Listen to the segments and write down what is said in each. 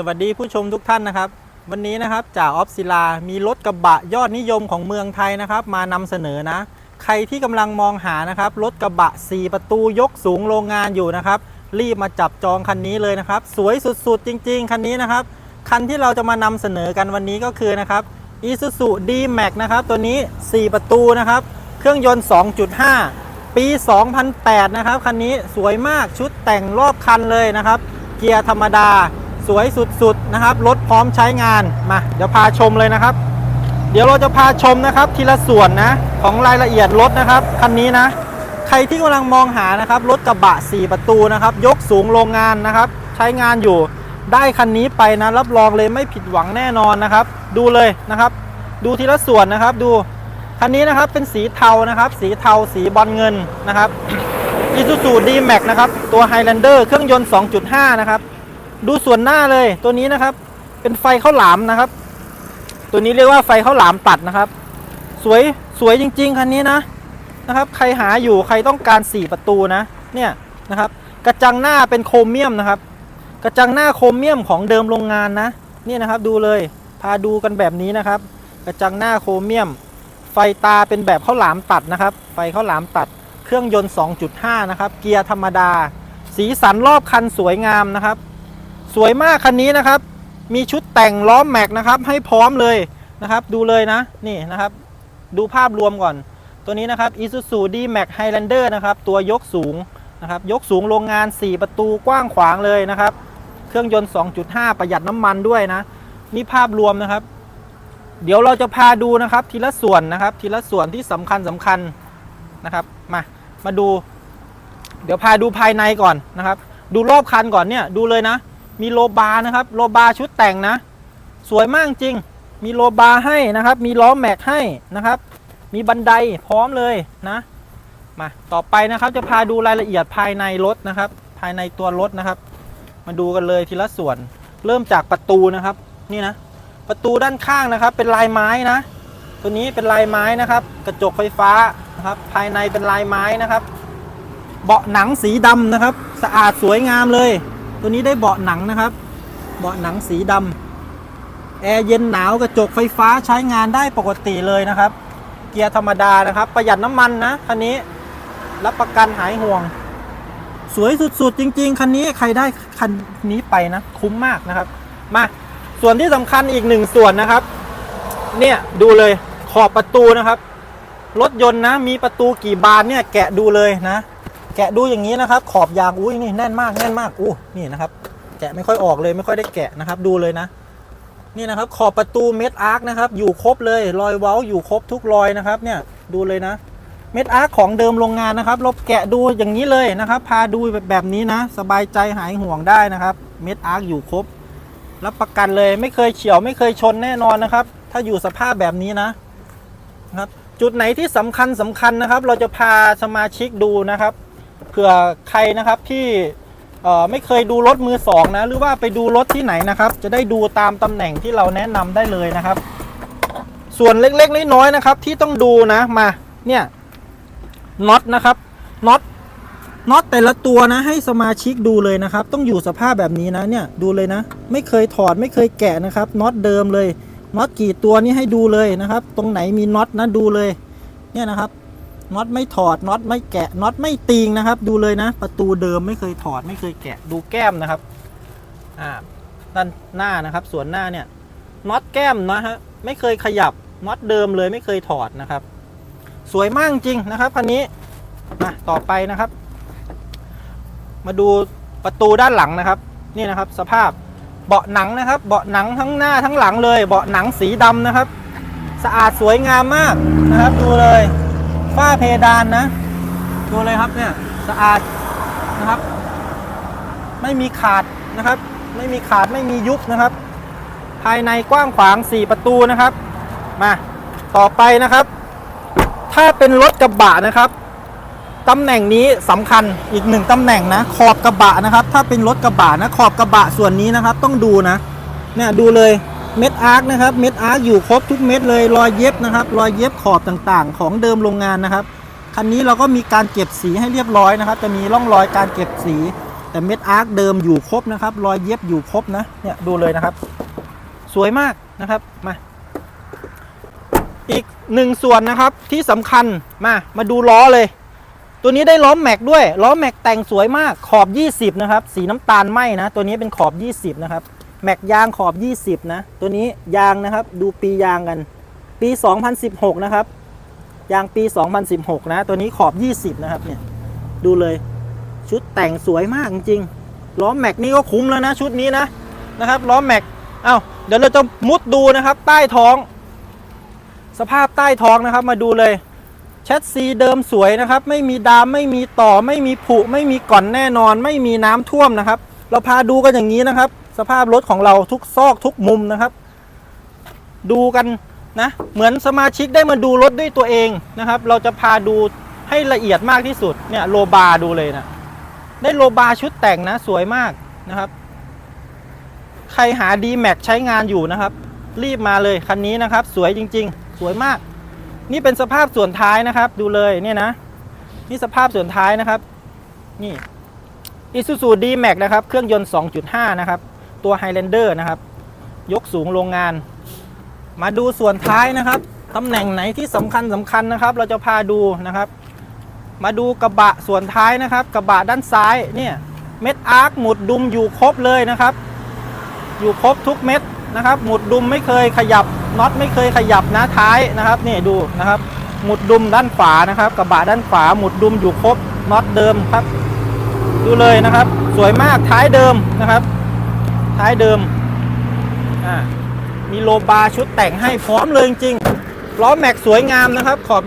สวัสดีผู้ชมทุกท่านนะครับ วันนี้นะครับจ่าออฟศิลา มีรถกระบะยอดนิยมของเมืองไทยนะครับ มานำเสนอนะ ใครที่กำลังมองหานะครับรถกระบะ 4 ประตูยกสูงโรงงานอยู่นะครับ รีบมาจับจองคันนี้เลยนะครับ สวยสุดๆ จริง ๆ คันนี้นะครับ คันที่เราจะมานำเสนอกันวันนี้ก็คือนะครับ Isuzu D-Max นะครับ ตัวนี้ 4 ประตูนะครับ เครื่องยนต์ 2.5 ปี 2008 นะครับ คันนี้สวยมากชุดแต่งรอบคันเลยนะครับ เกียร์ธรรมดา สวยสุดๆนะครับรถพร้อมใช้งานมาเดี๋ยวพาชมเลยนะครับ เดี๋ยวเราจะพาชมนะครับทีละส่วนนะของรายละเอียดรถนะครับคันนี้นะ ใครที่กำลังมองหานะครับรถกระบะ 4 ประตูนะครับ ยกสูงโรงงานนะครับ ใช้งานอยู่ได้คันนี้ไปนะรับรองเลยไม่ผิดหวังแน่นอนนะครับ ดูเลยนะครับ ดูทีละส่วนนะครับดูคันนี้นะครับเป็นสีเทานะครับ สีเทาสีบอลเงินนะครับ Isuzu D-Max นะครับตัว Highlander เครื่องยนต์ 2.5 นะครับ ดูส่วนหน้าเลยตัวนี้นะครับ เป็นไฟข้าวหลามนะครับ ตัวนี้เรียกว่าไฟข้าวหลามตัดนะครับ สวยสวยจริง ๆคันนี้นะนะครับ ใครหาอยู่ใครต้องการ 4 ประตูนะเนี่ยนะครับ กระจังหน้าเป็นโครเมียมนะครับ กระจังหน้าโครเมียมของเดิมโรงงานนะนี่นะครับดูเลยพาดูกันแบบนี้นะครับ กระจังหน้าโครเมียม ไฟตาเป็นแบบข้าวหลามตัดนะครับ ไฟข้าวหลามตัดเครื่องยนต์ 2.5 นะครับ เกียร์ธรรมดา สีสันรอบคันสวยงามนะครับ สวยมากคันนี้นะครับ มีชุดแต่งล้อมแม็กนะครับให้พร้อมเลยนะครับ ดูเลยนะนี่นะครับ ดูภาพรวมก่อน ตัวนี้นะครับ Isuzu D-Max Highlander นะครับ ตัวยกสูงนะครับ ยกสูงโรงงาน 4 ประตูกว้างขวางเลยนะครับ เครื่องยนต์ 2.5 ประหยัดน้ำมันด้วยนะ นี่ภาพรวมนะครับ เดี๋ยวเราจะพาดูนะครับ ทีละส่วนนะครับ ทีละส่วนที่สำคัญสำคัญนะครับ มา มาดู เดี๋ยวพาดูภายในก่อนนะครับ ดูรอบคันก่อนเนี่ย ดูเลยนะ มีโลบานะครับ โลบาชุดแต่งนะ สวยมากจริง มีโลบาให้นะครับ มีล้อแม็กให้นะครับ มีบันไดพร้อมเลยนะมาต่อไปนะครับจะพาดูรายละเอียดภายในรถนะครับ ภายในตัวรถนะครับ มาดูกันเลยทีละส่วน เริ่มจากประตูนะครับ นี่นะ ประตูด้านข้างนะครับ เป็นลายไม้นะ ตัวนี้เป็นลายไม้นะครับ กระจกไฟฟ้านะครับ ภายในเป็นลายไม้นะครับ เบาะหนังสีดำนะครับ สะอาดสวยงามเลย ตัวนี้ได้เบาะหนังนะครับ เบาะหนังสีดำแอร์เย็นหนาวกระจกไฟฟ้าใช้งานได้ปกติเลยนะครับ เกียร์ธรรมดานะครับ ประหยัดน้ำมันนะคันนี้รับประกันหายห่วง สวยสุดๆ จริง ๆ คันนี้ใครได้คันนี้ไปนะ คุ้มมากนะครับ มาส่วนที่สำคัญอีกหนึ่งส่วนนะครับ เนี่ยดูเลยขอบประตูนะครับ รถยนต์นะ มีประตูกี่บานเนี่ยแกะดูเลยนะ แกะดูอย่างนี้นะครับ ขอบยางอุ้ยนี่แน่นมากแน่นมากอู้นี่นะครับ แกะไม่ค่อยออกเลยไม่ค่อยได้แกะนะครับ ดูเลยนะ นี่นะครับขอบประตูเม็ดอาร์คนะครับ อยู่ครบเลยรอยเว้าอยู่ครบทุกรอยนะครับ เนี่ยดูเลยนะ เม็ดอาร์คของเดิมโรงงานนะครับเราแกะดูอย่างนี้เลยนะครับ พาดูแบบแบบนี้นะ สบายใจหายห่วงได้นะครับ เม็ดอาร์คอยู่ครบรับประกันเลยไม่เคยเฉียวไม่เคยชนแน่นอนนะครับ ถ้าอยู่สภาพแบบนี้นะนะครับจุดไหนที่สำคัญสำคัญนะครับ เราจะพาสมาชิกดูนะครับ เผื่อใครนะครับที่ไม่เคยดูรถมือสองนะ หรือว่าไปดูรถที่ไหนนะครับ จะได้ดูตามตำแหน่งที่เราแนะนำได้เลยนะครับ ส่วนเล็กๆน้อยๆนะครับ ที่ต้องดูนะมา เนี่ยน็อตนะครับน็อตน็อตแต่ละตัวนะ ให้สมาชิกดูเลยนะครับ ต้องอยู่สภาพแบบนี้นะเนี่ยดูเลยนะ ไม่เคยถอดไม่เคยแกะนะครับน็อตเดิมเลยน็อตกี่ตัวนี่ให้ดูเลยนะครับ ตรงไหนมีน็อตนะดูเลย เนี่ยนะครับ น็อตไม่ถอดน็อตไม่แกะน็อตไม่ตีงนะครับ ดูเลยนะ ประตูเดิมไม่เคยถอดไม่เคยแกะดูแก้มนะครับอ่าด้านหน้านะครับ ส่วนหน้าเนี่ยน็อตแก้มนะฮะไม่เคยขยับน็อตเดิมเลยไม่เคยถอดนะครับ สวยมากจริงนะครับคันนี้มาต่อไปนะครับ มาดูประตูด้านหลังนะครับนี่นะครับ สภาพเบาะหนังนะครับ เบาะหนังทั้งหน้าทั้งหลังเลย เบาะหนังสีดำนะครับ สะอาดสวยงามมากนะครับ ดูเลย ฝ้าเพดานนะ ดูเลยครับเนี่ยสะอาดนะครับ ไม่มีขาดนะครับ ไม่มีขาดไม่มียุบนะครับ ภายในกว้างขวาง 4 ประตูนะครับ มาต่อไปนะครับ ถ้าเป็นรถกระบะนะครับตำแหน่งนี้สำคัญอีกหนึ่งตำแหน่งนะ ขอบกระบะนะครับ ถ้าเป็นรถกระบะนะขอบกระบะส่วนนี้นะครับ ต้องดูนะ เนี่ยดูเลย เม็ดอาร์คนะครับ เม็ดอาร์คอยู่ครบทุกเม็ดเลยรอยเย็บนะครับ รอยเย็บขอบต่างๆ ของเดิมโรงงานนะครับ คันนี้เราก็มีการเก็บสีให้เรียบร้อยนะครับ จะมีร่องรอยการเก็บสี แต่เม็ดอาร์คเดิมอยู่ครบนะครับ รอยเย็บอยู่ครบนะ เนี่ยดูเลยนะครับ สวยมากนะครับ มา อีกหนึ่งส่วนนะครับที่สำคัญ มา มาดูล้อเลย ตัวนี้ได้ล้อแม็กด้วย ล้อแม็กแต่งสวยมาก ขอบ 20 นะครับ สีน้ำตาลไหมนะ ตัวนี้เป็นขอบ 20 นะครับ แม็กยางขอบ 20 นะ ตัวนี้ยางนะครับดูปียางกัน ปี 2016 นะครับ ยางปี 2016 นะ ตัวนี้ขอบ 20 นะครับเนี่ยดูเลยชุดแต่งสวยมากจริงล้อแม็กนี่ก็คุ้มแล้วนะชุดนี้นะนะครับล้อแม็กเอ้าเดี๋ยวเราจะมุดดูนะครับ ใต้ท้อง สภาพใต้ท้องนะครับ มาดูเลยแชสซีเดิมสวยนะครับ ไม่มีดามไม่มีต่อไม่มีผุ ไม่มีก่อนแน่นอน ไม่มีน้ำท่วมนะครับ เราพาดูกันอย่างนี้นะครับ สภาพรถของเราทุกซอกทุกมุมนะครับ ดูกันนะ เหมือนสมาชิกได้มาดูรถด้วยตัวเองนะครับ เราจะพาดูให้ละเอียดมากที่สุดเนี่ยโลบาดูเลยนะ ได้โลบาชุดแต่งนะสวยมากนะครับ ใครหา d m a x ใช้งานอยู่นะครับ รีบมาเลยคันนี้นะครับ สวยจริง ๆ สวยมาก นี่เป็นสภาพส่วนท้ายนะครับ ดูเลยเนี่ยนะ นี่สภาพส่วนท้ายนะครับ นี่ Isuzu D-Max นะครับ เครื่องยนต์ 2.5 นะครับ ตัว Highlander นะครับ ยกสูงโรงงาน มาดูส่วนท้ายนะครับตำแหน่งไหนที่สำคัญสำคัญนะครับ เราจะพาดูนะครับ มาดูกระบะส่วนท้ายนะครับ กระบะด้านซ้ายเนี่ยเม็ดอาร์คหมุดดุมอยู่ครบเลยนะครับ อยู่ครบทุกเม็ดนะครับ หมุดดุมไม่เคยขยับน็อตไม่เคยขยับนะท้ายนะครับนี่ดูนะครับ หมุดดุมด้านขวานะครับ กระบะด้านขวาหมุดดุมอยู่ครบน็อตเดิมครับ ดูเลยนะครับ สวยมากท้ายเดิมนะครับ ท้ายเดิม อ่า มีโลบาร์ชุดแต่งให้พร้อมเลยจริงล้อแม็กสวยงามนะครับ ขอบ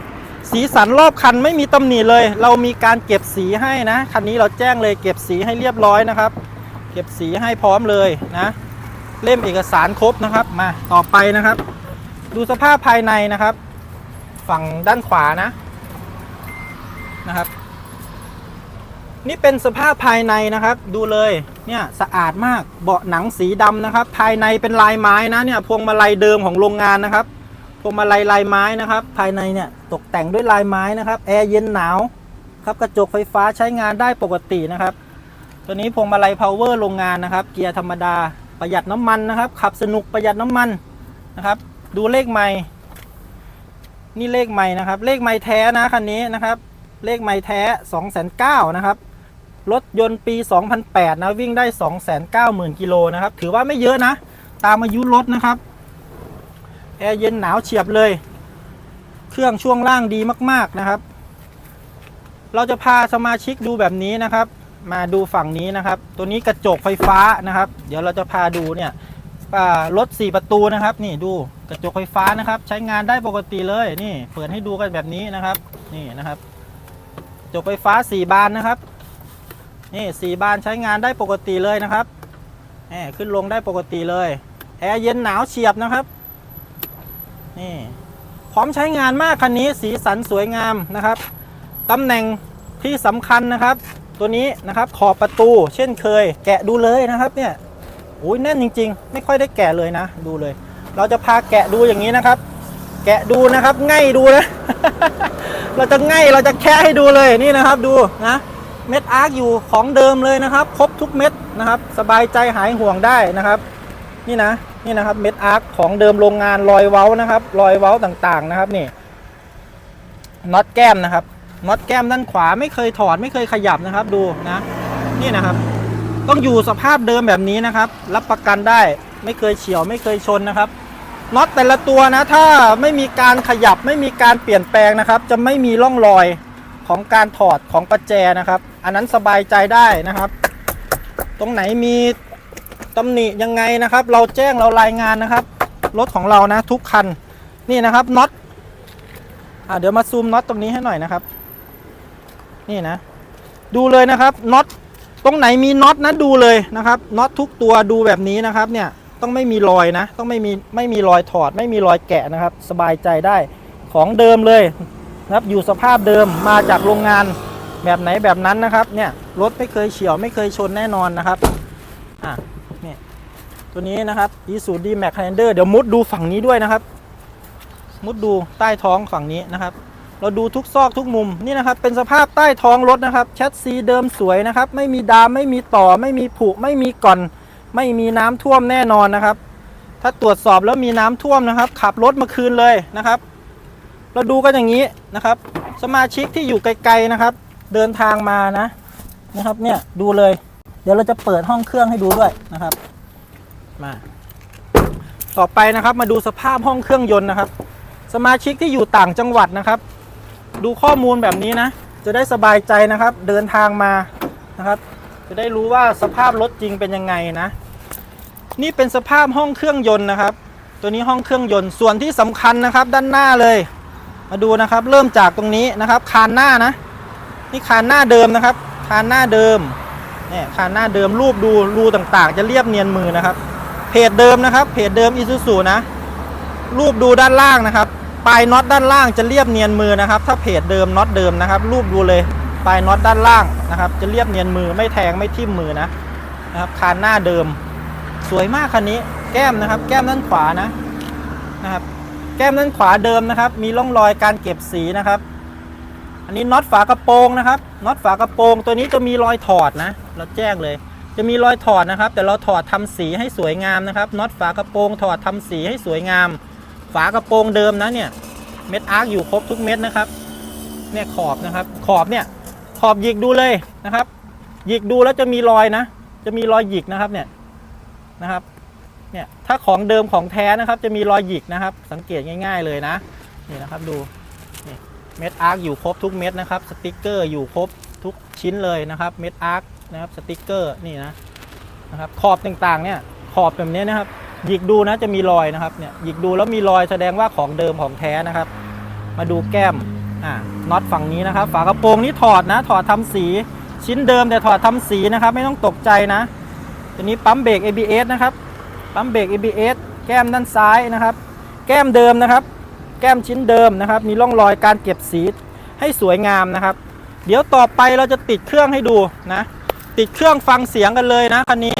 20 สีสันรอบคันไม่มีตำหนิเลย เรามีการเก็บสีให้นะ คันนี้เราแจ้งเลยเก็บสีให้เรียบร้อยนะครับ เก็บสีให้พร้อมเลยนะ เล่มเอกสารครบนะครับ มาต่อไปนะครับ ดูสภาพภายในนะครับ ฝั่งด้านขวานะนะครับ นี่เป็นสภาพภายในนะครับ ดูเลยเนี่ยสะอาดมากเบาะหนังสีดำนะครับ ภายในเป็นลายไม้นะเนี่ยพวงมาลัยเดิมของโรงงานนะครับ พวงมาลัยลายไม้นะครับ ภายในเนี่ยตกแต่งด้วยลายไม้นะครับแอร์เย็นหนาวครับกระจกไฟฟ้าใช้งานได้ปกตินะครับ ตัวนี้พวงมาลัยพาวเวอร์โรงงานนะครับ เกียร์ธรรมดาประหยัดน้ำมันนะครับ ขับสนุกประหยัดน้ำมันนะครับ ดูเลขไม่ นี่เลขไม่นะครับ เลขไม่แท้นะคันนี้นะครับ เลขไม่แท้2 9 0 0 0นะครับ รถยนต์ปี 2008 นะ วิ่งได้ 290,000 กิโลนะครับ ถือว่าไม่เยอะนะ ตามอายุรถนะครับ แอร์เย็นหนาวเฉียบเลย เครื่องช่วงล่างดีมากๆนะครับ เราจะพาสมาชิกดูแบบนี้นะครับ มาดูฝั่งนี้นะครับ ตัวนี้กระจกไฟฟ้านะครับ เดี๋ยวเราจะพาดูเนี่ยรถ 4 ประตูนะครับ นี่ดูกระจกไฟฟ้านะครับ ใช้งานได้ปกติเลยนี่ เปิดให้ดูกันแบบนี้นะครับ นี่นะครับกระจกไฟฟ้า 4 บานนะครับ นี่สีบานใช้งานได้ปกติเลยนะครับแหมขึ้นลงได้ปกติเลย แอร์เย็นหนาวเฉียบนะครับ นี่ พร้อมใช้งานมากคันนี้สีสันสวยงามนะครับตำแหน่งที่สำคัญนะครับ ตัวนี้นะครับขอบประตู เช่นเคย แกะดูเลยนะครับเนี่ยโอ้ยแน่นจริง ๆ ไม่ค่อยได้แกะเลยนะ ดูเลย เราจะพาแกะดูอย่างนี้นะครับ แกะดูนะครับง่ายดูนะ เราจะง่ายเราจะแค่ให้ดูเลยนี่นะครับดูนะ เม็ดอาร์คอยู่ของเดิมเลยนะครับ ครบทุกเม็ดนะครับ สบายใจหายห่วงได้นะครับ นี่นะนี่นะครับเม็ดอาร์คของเดิมโรงงานรอยเว้านะครับ รอยเว้าต่างๆนะครับนี่น็อตแก้มนะครับน็อตแก้มด้านขวาไม่เคยถอดไม่เคยขยับนะครับดูนะนี่นะครับ ต้องอยู่สภาพเดิมแบบนี้นะครับ รับประกันได้ไม่เคยเฉียวไม่เคยชนนะครับน็อตแต่ละตัวนะ ถ้าไม่มีการขยับไม่มีการเปลี่ยนแปลงนะครับ จะไม่มีร่องรอย ของการถอดของประแจนะครับ อันนั้นสบายใจได้นะครับ ตรงไหนมีตำหนิยังไงนะครับ เราแจ้งเรารายงานนะครับ รถของเรานะทุกคันนี่นะครับน็อตอะเดี๋ยวมาซูมน็อตตรงนี้ให้หน่อยนะครับ นี่นะ ดูเลยนะครับน็อตตรงไหนมีน็อตนะดูเลยนะครับน็อตทุกตัวดูแบบนี้นะครับเนี่ยต้องไม่มีรอยนะ ต้องไม่มีไม่มีรอยถอด ไม่มีรอยแกะนะครับ สบายใจได้ของเดิมเลย นะครับอยู่สภาพเดิมมาจากโรงงานแบบไหนแบบนั้นนะครับเนี่ยรถไม่เคยเฉียวไม่เคยชนแน่นอนนะครับอะเนี่ยตัวนี้นะครับ e s u d Max Highlander เดี๋ยวมุดดูฝั่งนี้ด้วยนะครับ มุดดูใต้ท้องฝั่งนี้นะครับ เราดูทุกซอกทุกมุมนี่นะครับเป็นสภาพใต้ท้องรถนะครับแชสซีเดิมสวยนะครับ ไม่มีดามไม่มีต่อ ไม่มีผุไม่มีก่อน ไม่มีน้ำท่วมแน่นอนนะครับ ถ้าตรวจสอบแล้วมีน้ำท่วมนะครับ ขับรถมาคืนเลยนะครับ เราดูกันอย่างนี้นะครับ สมาชิกที่อยู่ไกลๆนะครับ เดินทางมานะนะครับเนี่ยดูเลย เดี๋ยวเราจะเปิดห้องเครื่องให้ดูด้วยนะครับ มา ต่อไปนะครับมาดูสภาพห้องเครื่องยนต์นะครับ สมาชิกที่อยู่ต่างจังหวัดนะครับ ดูข้อมูลแบบนี้นะ จะได้สบายใจนะครับ เดินทางมานะครับ จะได้รู้ว่าสภาพรถจริงเป็นยังไงนะ นี่เป็นสภาพห้องเครื่องยนต์นะครับ ตัวนี้ห้องเครื่องยนต์ส่วนที่สำคัญนะครับ ด้านหน้าเลย มาดูนะครับ เริ่มจากตรงนี้นะครับ คานหน้านะ นี่คานหน้าเดิมนะครับ คานหน้าเดิมเนี่ยคานหน้าเดิมรูปดูรูต่างๆ จะเรียบเนียนมือนะครับ เพจเดิมนะครับ เพจเดิมอิซูซูนะ รูปดูด้านล่างนะครับ ปลายน็อตด้านล่างจะเรียบเนียนมือนะครับ ถ้าเพจเดิมน็อตเดิมนะครับ รูปดูเลย ปลายน็อตด้านล่างนะครับ จะเรียบเนียนมือไม่แทงไม่ทิ่มมือนะนะครับ คานหน้าเดิม สวยมากคันนี้ แก้มนะครับ แก้มด้านขวานะนะครับ แก้มด้านขวาเดิมนะครับ มีร่องรอยการเก็บสีนะครับ อันนี้น็อตฝากระโปรงนะครับน็อตฝากระโปรง ตัวนี้จะมีรอยถอดนะ เราแจ้งเลย จะมีรอยถอดนะครับ แต่เราถอดทำสีให้สวยงามนะครับน็อตฝากระโปรงถอดทำสีให้สวยงาม ฝากระโปรงเดิมนะเนี่ยเม็ดอาร์คอยู่ครบทุกเม็ดนะครับเนี่ยขอบนะครับ ขอบเนี่ยขอบหยิกดูเลยนะครับหยิกดูแล้วจะมีรอยนะ จะมีรอยหยิกนะครับเนี่ยนะครับ เนี่ยถ้าของเดิมของแท้นะครับจะมีรอยหยิกนะครับ สังเกตง่าย ๆเลยนะนี่นะครับดูเม็ดอาร์คอยู่ครบทุกเม็ดนะครับสติกเกอร์อยู่ครบทุกชิ้นเลยนะครับเม็ดอาร์คนะครับสติกเกอร์นี่นะนะครับขอบต่างๆเนี่ยขอบแบบนี้นะครับหยิกดูนะจะมีรอยนะครับเนี่ยหยิกดูแล้วมีรอยแสดงว่าของเดิมของแท้นะครับ มาดูแก้มอ่าน็อตฝั่งนี้นะครับ ฝากระโปรงนี้ถอดนะ ถอดทำสี ชิ้นเดิมแต่ถอดทำสีนะครับ ไม่ต้องตกใจนะตัวนี้ปั๊มเบรก ABS นะครับ ปั๊มเบรก ABS แก้มด้านซ้ายนะครับ แก้มเดิมนะครับ แก้มชิ้นเดิมนะครับ มีร่องรอยการเก็บสีให้สวยงามนะครับ เดี๋ยวต่อไปเราจะติดเครื่องให้ดูนะ ติดเครื่องฟังเสียงกันเลยนะคันนี้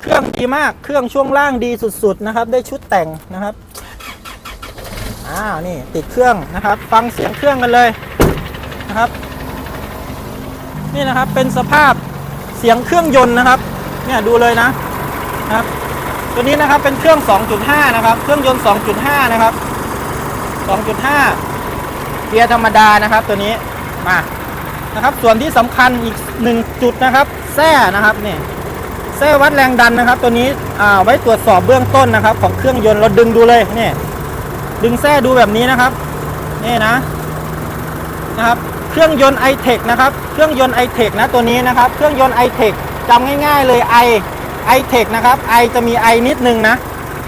เครื่องดีมาก เครื่องช่วงล่างดีสุดๆนะครับ ได้ชุดแต่งนะครับ อ้าวนี่ติดเครื่องนะครับ ฟังเสียงเครื่องกันเลยนะครับ นี่นะครับเป็นสภาพเสียงเครื่องยนต์นะครับ เนี่ยดูเลยนะ นะครับ ตัวนี้นะครับเป็นเครื่อง 2.5 นะครับ เครื่องยนต์ 2.5 นะครับ 2.5 เกียร์ธรรมดานะครับ ตัวนี้มานะครับ ส่วนที่สำคัญอีกหนึ่งจุดนะครับแส้นะครับนี่แส้วัดแรงดันนะครับ ตัวนี้อ่าไว้ตรวจสอบเบื้องต้นนะครับ ของเครื่องยนต์เราดึงดูเลยนี่ดึงแส้ดูแบบนี้นะครับนี่นะนะครับ เครื่องยนต์ i-Tech นะครับ เครื่องยนต์ i-Tech นะตัวนี้นะครับ เครื่องยนต์ i-Tech จำง่าย ๆ เลยไอ i i-Tech นะครับ i จะมี i นิดนึงนะ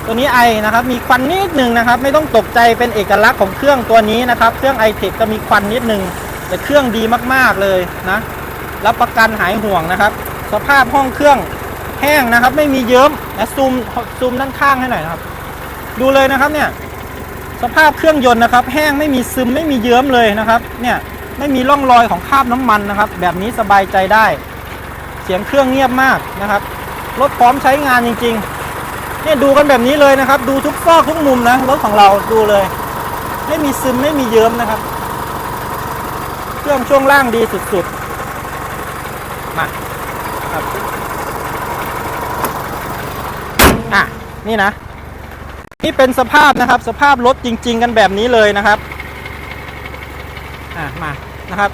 ตัวนี้ i นะครับมีควันนิดนึงนะครับ ไม่ต้องตกใจเป็นเอกลักษณ์ของเครื่องตัวนี้นะครับ เครื่อง i-Tech จะมีควันนิดนึง แต่เครื่องดีมากๆเลยนะ รับประกันหายห่วงนะครับ สภาพห้องเครื่องแห้งนะครับ ไม่มีเยิ้มนะซูมซูมด้านข้างให้หน่อยนะครับ ดูเลยนะครับเนี่ยสภาพเครื่องยนต์นะครับ แห้งไม่มีซึมไม่มีเยิ้มเลยนะครับ เนี่ยไม่มีร่องรอยของคราบน้ำมันนะครับ แบบนี้สบายใจได้ เสียงเครื่องเงียบมากนะครับ รถพร้อมใช้งานจริงๆเนี่ยดูกันแบบนี้เลยนะครับ ดูทุกซอกทุกมุมนะรถของเราดูเลย ไม่มีซึมไม่มีเยิ้มนะครับ เครื่องช่วงล่างดีสุดๆมาครับอะนี่นะ นี่เป็นสภาพนะครับ สภาพรถจริง ๆ กันแบบนี้เลยนะครับ อะมานะครับ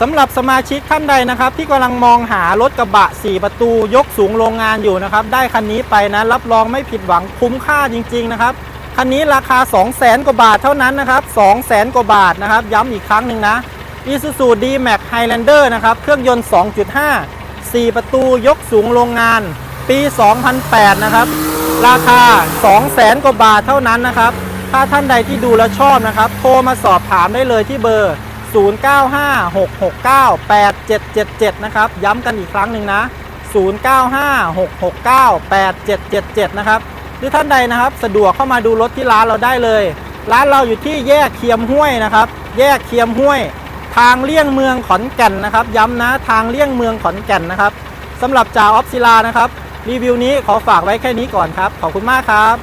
สำหรับสมาชิกท่านใดนะครับ ที่กำลังมองหารถกระบะ 4 ประตูยกสูงโรงงานอยู่นะครับ ได้คันนี้ไปนะ รับรองไม่ผิดหวังคุ้มค่าจริง ๆ นะครับ คันนี้ราคา 200,000กว่าบาทเท่านั้นนะครับ200,000กว่าบาทนะครับ ย้ำอีกครั้งหนึ่งนะ Isuzu D-Max Highlander นะครับ เครื่องยนต์ 2.5 4 ประตูยกสูงโรงงาน ปี 2008 นะครับ ราคา 200,000 กว่าบาทเท่านั้นนะครับ ถ้าท่านใดที่ดูแล้วชอบนะครับ โทรมาสอบถามได้เลยที่เบอร์ 0956698777 นะครับ ย้ำกันอีกครั้งหนึ่งนะ 0956698777 นะครับ หรือท่านใดนะครับ สะดวกเข้ามาดูรถที่ร้านเราได้เลย ร้านเราอยู่ที่แยกเคียมห้วยนะครับ แยกเคียมห้วย ทางเลี่ยงเมืองขอนแก่นนะครับ ย้ำนะทางเลี่ยงเมืองขอนแก่นนะครับสำหรับจ่าออฟศิลานะครับ รีวิวนี้ขอฝากไว้แค่นี้ก่อนครับ ขอบคุณมากครับ